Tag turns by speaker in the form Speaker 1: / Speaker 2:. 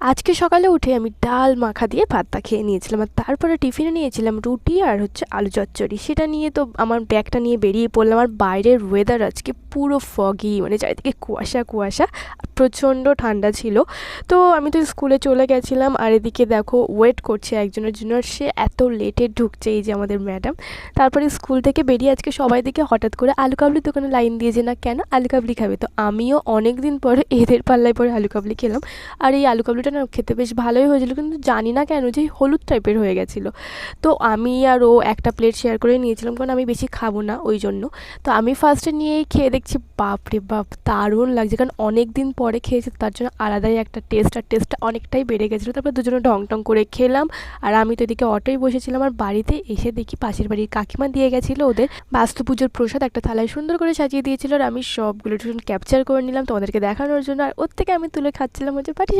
Speaker 1: আজকে সকালে উঠে আমি ডাল মাখা দিয়ে ভাতটা খেয়ে নিয়েছিলাম আর তারপরে টিফিনে নিয়েছিলাম রুটি আর হচ্ছে আলু চচ্চড়ি। সেটা নিয়ে তো আমার ব্যাগটা নিয়ে বেরিয়ে পড়লাম আর বাইরের ওয়েদার আজকে পুরো ফগি মানে চারিদিকে কুয়াশা কুয়াশা, প্রচণ্ড ঠান্ডা ছিল। তো আমি তো স্কুলে চলে গেছিলাম আর এদিকে দেখো ওয়েট করছে একজনের জন্য সে এত লেটে ঢুকছে এই যে আমাদের ম্যাডাম তারপরে স্কুল থেকে বেরিয়ে আজকে সবাই দিকে হঠাৎ করে আলু কাবলির দোকানে লাইন দিয়েছে না, কেন আলু কাবলি খাবে? তো আমিও অনেক দিন পরে এদের পাল্লায় পরে আলু কাবলি খেলাম। আর এই আলু কাবলিটা না খেতে বেশ ভালোই হয়েছিল, কিন্তু জানি না কেন যে হলুদ টাইপের হয়ে গেছিল। তো আমি আর ও একটা প্লেট শেয়ার করে নিয়েছিলাম, কারণ আমি বেশি খাব না ওই জন্য। তো আমি ফার্স্টে নিয়েই খেয়ে দেখছি বাপ রে বাপ, দারুণ লাগছে। কারণ অনেক দিন পরে খেয়েছি, তার জন্য আলাদাই একটা টেস্ট আর টেস্টটা অনেকটাই বেড়ে গেছিল। তারপর দুজনে ঢং টং করে খেলাম, আর আমি তো এদিকে অটোয় বসেছিলাম, আর বাড়িতে এসে দেখি পাশের বাড়ির কাকিমা দিয়ে গেছিল ওদের। বাস্তু পুজোর প্রসাদ একটা থালায় সুন্দর করে সাজিয়ে দিয়েছিল, আর আমি সবগুলো ক্যাপচার করে নিলাম তোমাদেরকে দেখানোর জন্য। আর ওর থেকে আমি তুলে খাচ্ছিলাম হচ্ছে পাটি